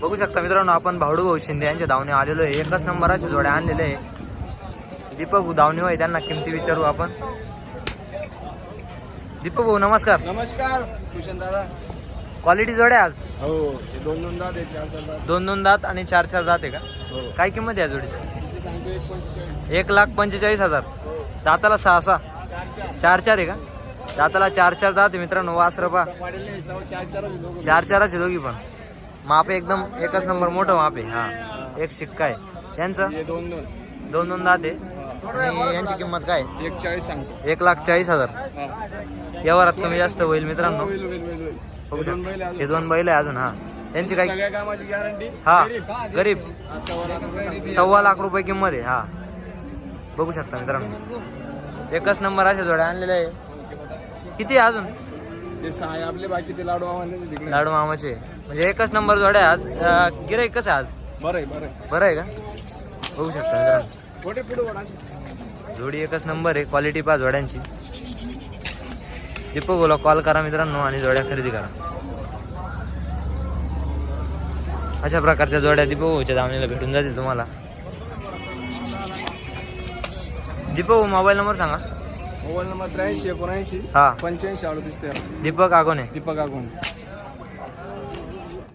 बघू शकता मित्रांनो आपण भावडू भाऊ शिंदे यांच्या धावणे आलेलो आहे. एकच नंबराचे जोड्या आणलेले आहे. दीपक धावणे होय त्यांना किमती विचारू आपण. दीपक भाऊ नमस्कार. नमस्कार भूषण दादा. क्वालिटी जोड्या आज? हो दोन दोन दाद आहे चार चार दाद दोन दोन दात आणि चार चार दात आहे का? हो. काय किंमत आहे या जोडीची? सांगतो एक पंचेचाळीस. एक लाख पंचेचाळीस हजार. हो. दाताला सहा सहा. चार चार आहे का? दाताला चार चार दात मित्रांनो नाही चौ- चार चारच दोघी पण. माप एकदम एकच नंबर मोठं माप आहे हा. एक शिक्का आहे. यांचं? दोन दोन. दोन दोन दात आहे. आणि यांची किंमत काय? एक चाळीस सांगतो. एक लाख चाळीस हजार. व्यवहारात कमी जास्त होईल मित्रांनो. हे दोन. बैल आहे हे अजून. हा. यांची काय हा गरीब. सव्वा लाख रुपये किंमत आहे हा. बघू शकता मित्रांनो. एकच नंबर अशा जोड्या आणलेल्या आहे. किती आहे अजून? ते सहा आहे आपले बाकी ते लाडू तिकडे. लाडू मामाचे. म्हणजे एकच नंबर जोड्या आहे आज. गिराईक कसं आहे आज? बरं आहे बरं आहे. बरं आहे का? बघू शकता मित्रांनो. मोठे पुढे वडा जोडी एकच नंबर आहे क्वालिटी पा जोड्यांची. दीपक बोला कॉल करा मित्रांनो आणि जोड्या खरेदी करा. अशा प्रकारच्या जोड्या दीपक भाऊच्या दावणीला भेटून जातील तुम्हाला. दीपक भाऊ मोबाईल नंबर सांगा. मोबाईल नंबर त्र्याऐंशी एकोणऐंशी हा. पंच्याऐंशी अडतीस तेरा. दीपक आगोने. दीपक आगोन.